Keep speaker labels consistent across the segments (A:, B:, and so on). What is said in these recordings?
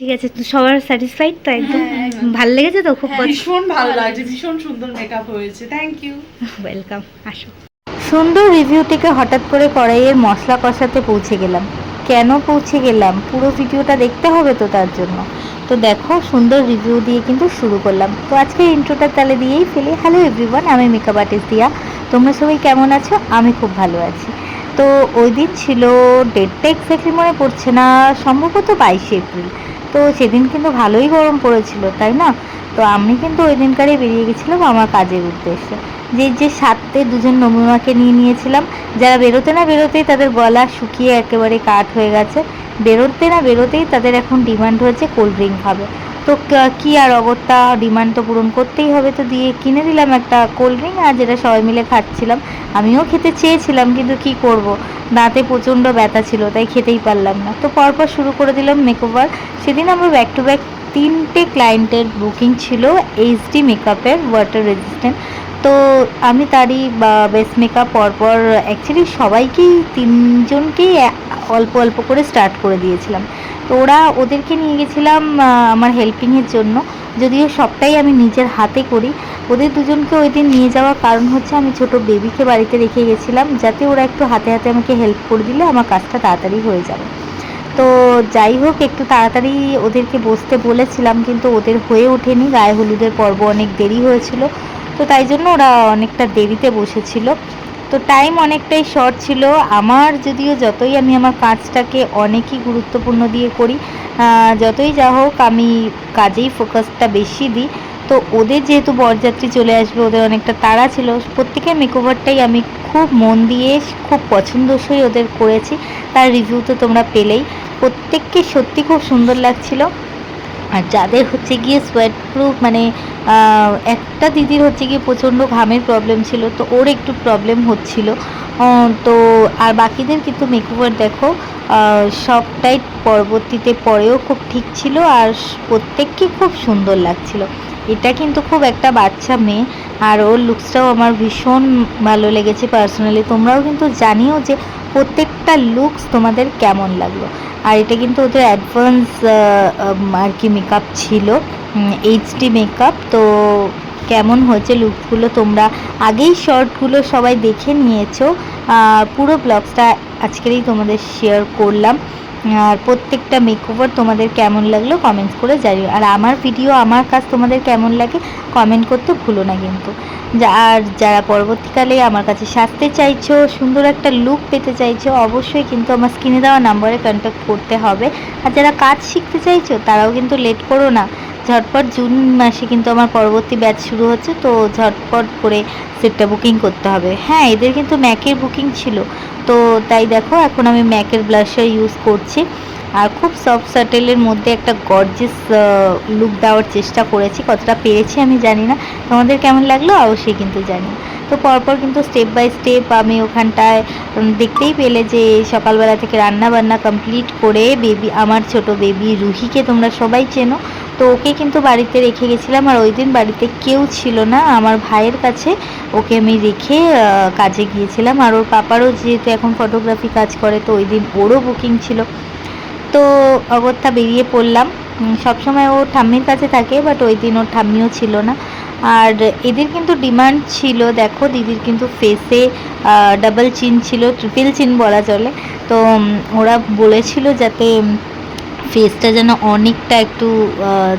A: ঠিক আছে তো সবার স্যাটিসফাইড তো একদম
B: হ্যাঁ,
A: ভালো লেগেছে তো খুব
B: হ্যাঁ, ভীষণ ভালো লাগছে ভীষণ সুন্দর মেকআপ হয়েছে থ্যাংক ইউ
A: ওয়েলকাম আসো। সুন্দর রিভিউ থেকে হঠাৎ করে কড়াইয়ের মশলা কষাতে পৌঁছে গেলাম। কেন পৌঁছে গেলাম? পুরো ভিডিওটা দেখতে হবে তো তার জন্য। তো দেখো সুন্দর রিভিউ দিয়ে কিন্তু শুরু করলাম। তো আজকে ইন্ট্রোটা তাহলে দিয়েই ফেলি। হ্যালো এভরিওয়ান আমি মেকআপ আর্টিস্ট দিয়া। তোমরা সবাই কেমন আছো? আমি খুব ভালো আছি। তো ওই দিন ছিল ডেটটা এক্স্যাক্টলি মনে পড়ছে না সম্ভবত বাইশে এপ্রিল। তো সেদিন কিন্তু ভালোই গরম পড়েছিল, তাই না? তো আমি কিন্তু ওই দিনকারই বেরিয়ে গেছিলাম আমার কাজের উদ্দেশ্যে। যে যে সাথে দুজন নমুনাকে নিয়ে নিয়েছিলাম, যারা বেরোতে না বেরোতেই তাদের গলা শুকিয়ে একেবারে কাঠ হয়ে গেছে। বেরোতে না বেরোতেই তাদের এখন ডিমান্ড হয়েছে কোল্ড ড্রিঙ্ক খাবে। তো ক- আর অগত্যা? ডিমান্ড তো পূরণ করতেই হবে তো দিয়ে কিনে দিলাম একটা কোল্ড ড্রিঙ্ক আর যেটা সবাই মিলে খাচ্ছিলাম। আমিও খেতে চেয়েছিলাম, কিন্তু কি করব? দাঁতে প্রচণ্ড ব্যথা ছিল, তাই খেতেই পারলাম না। তো পরপর শুরু করে দিলাম মেকওভার সেদিন আমার ব্যাক টু ব্যাক তিনটে ক্লায়েন্টের বুকিং ছিল এইচডি মেকআপের ওয়াটার রেজিস্ট্যান্ট তো আমি তারই বেস্ট মেকআপ পরপর অ্যাকচুয়ালি সবাইকেই, তিনজনকেই অল্প অল্প করে স্টার্ট করে দিয়েছিলাম। তো ওরা ওদেরকে নিয়ে গেছিলাম আমার হেল্পিংয়ের জন্য। যদিও সবটাই আমি নিজের হাতে করি। ওদের দুজনকে ওই দিন নিয়ে যাওয়ার কারণ হচ্ছে, আমি ছোট বেবিকে বাড়িতে রেখে গেছিলাম, যাতে ওরা একটু হাতে হাতে আমাকে হেল্প করে দিলে আমার কাজটা তাড়াতাড়ি হয়ে যাবে। তো যাই হোক, একটু তাড়াতাড়ি ওদেরকে বসতে বলেছিলাম, কিন্তু ওদের হয়ে ওঠেনি। গায়ে হলুদের পর্ব অনেক দেরি হয়েছিল। তো তাই জন্য ওরা অনেকটা দেরিতে বসেছিল। তো টাইম অনেকটাই শর্ট ছিল। আমার যদিও যতই আমি আমার কাজটাকে অনেকই গুরুত্বপূর্ণ দিয়ে করি যতই যা হোক আমি কাজেই ফোকাসটা বেশি দিই। তো ওদের যেহেতু বরযাত্রী চলে আসবে, ওদের অনেকটা তাড়া ছিল। প্রত্যেকের মেকওভারটাই আমি খুব মন দিয়ে, খুব পছন্দসই ওদের করেছি। তার রিভিউ তো তোমরা পেলেই। প্রত্যেককে সত্যি খুব সুন্দর লাগছিল। আর যাদের হচ্ছে গিয়ে সোয়েট প্রুফ মানে একটা দিদির হচ্ছে গিয়ে প্রচণ্ড ঘামের প্রবলেম ছিল, তো ওর একটু প্রবলেম হচ্ছিল। তো আর বাকিদের কিন্তু মেকওভার দেখো সবটাই পরবর্তীতে পরেও খুব ঠিক ছিল আর প্রত্যেককে খুব সুন্দর লাগছিল। এটা কিন্তু খুব একটা বাচ্চা মেয়ে আর ওর লুকসটাও আমার ভীষণ ভালো লেগেছে পার্সোনালি তোমরাও কিন্তু জানিও যে প্রত্যেকটা লুকস তোমাদের কেমন লাগল। আর এটা কিন্তু ওদের অ্যাডভান্স আর কি মেকআপ ছিল এইচডি মেকআপ তো কেমন হয়েছে লুকগুলো তোমরা আগেই শর্টগুলো সবাই দেখে নিয়েছো। পুরো ব্লগসটা আজকেরই তোমাদের শেয়ার করলাম। আর প্রত্যেকটা মেকওভার তোমাদের কেমন লাগল কমেন্টস করে জানিও। আর আমার ভিডিও আমার কাজ তোমাদের কেমন লাগে কমেন্ট করতে ভুলো না কিন্তু। আর যারা পরবর্তীকালে আমার কাছে সাজতে চাইছো, সুন্দর একটা লুক পেতে চাইছো, অবশ্যই কিন্তু আমার স্ক্রিনে দেওয়া নাম্বারে কন্ট্যাক্ট করতে হবে। আর যারা কাজ শিখতে চাইছো, তারাও কিন্তু লেট করো না। ঝটপট জুন মাসে কিন্তু আমার পরবর্তী ব্যাচ শুরু হচ্ছে, তো ঝটপট করে সিটটা বুকিং করতে হবে। হ্যাঁ এদের কিন্তু ম্যাকের বুকিং ছিল। তো তাই দেখো, এখন আমি ম্যাকের ব্লাশার ইউজ করছি। আর খুব সফট সাটেলের মধ্যে একটা গর্জিস লুক দেওয়ার চেষ্টা করেছি। কতটা পেরেছি আমি জানি না। তোমাদের কেমন লাগল? অবশ্যই কিন্তু জানি তো পরপর কিন্তু স্টেপ বাই স্টেপ আমি ওখানটায় দেখতেই পেলে যে সকালবেলা থেকে রান্না বান্না কমপ্লিট করে বেবি আমার ছোট বেবি রুহিকে তোমরা সবাই চেনো। তো ওকে কিন্তু বাড়িতে রেখে গেছিলাম আর ওই দিন বাড়িতে কেউ ছিল না। আমার ভাইয়ের কাছে ওকে আমি রেখে কাজে গিয়েছিলাম আর ওর পাপারও যেহেতু এখন ফটোগ্রাফি কাজ করে, তো ওই দিন ওরও বুকিং ছিল। তো অগত্যা বেরিয়ে পড়লাম। সবসময় ও ঠাম্মির কাছে থাকে বাট ওই দিন ওর ঠাম্মিও ছিল না। আর এদের কিন্তু ডিমান্ড ছিল, দেখো দিদির কিন্তু ফেসে ডাবল চিন ছিল ট্রিপল চিন বলা চলে। তো ওরা বলেছিল যাতে ফেসটা যেন অনেকটা একটু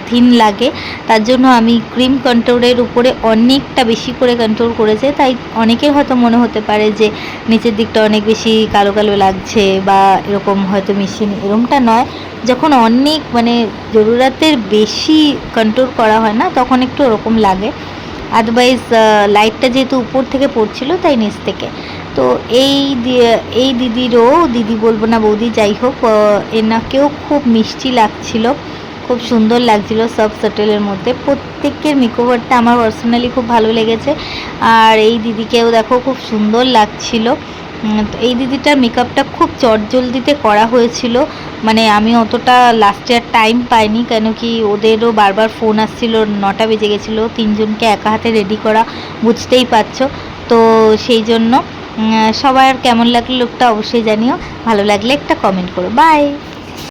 A: থিন লাগে। তার জন্য আমি ক্রিম কন্ট্রোলের উপরে অনেকটা বেশি করে কন্ট্রোল করেছে। তাই অনেকের হয়তো মনে হতে পারে যে, নিচের দিকটা অনেক বেশি কালো কালো লাগছে বা এরকম হয়তো মেশিন এরকমটা নয়। যখন অনেক মানে জরুরাতের বেশি কন্ট্রোল করা হয় না, তখন একটু ওরকম লাগে। আদারওয়াইজ লাইটটা যেহেতু উপর থেকে পড়ছিল, তাই নিচ থেকে। তো এই এই দিদিরও, দিদি বলব না বৌদি, যাই হোক এনাকেও খুব মিষ্টি লাগছিল, খুব সুন্দর লাগছিল সব সাটেলের মধ্যে। প্রত্যেকের মেকওভারটা আমার পার্সোনালি খুব ভালো লেগেছে। আর এই দিদিকেও দেখো খুব সুন্দর লাগছিল। তো এই দিদিটার মেকআপটা খুব চটজলদিতে করা হয়েছিল। মানে আমি অতটা লাস্ট ইয়ার টাইম পাইনি কেন কি ওদেরও বারবার ফোন আসছিল, নটা বেজে গেছিল, তিনজনকে একা হাতে রেডি করা, বুঝতেই পারছ। তো সেই জন্য সবার কেমন লাগল লোকটা অবশ্যই জানিও। ভালো লাগলে একটা কমেন্ট করো। বাই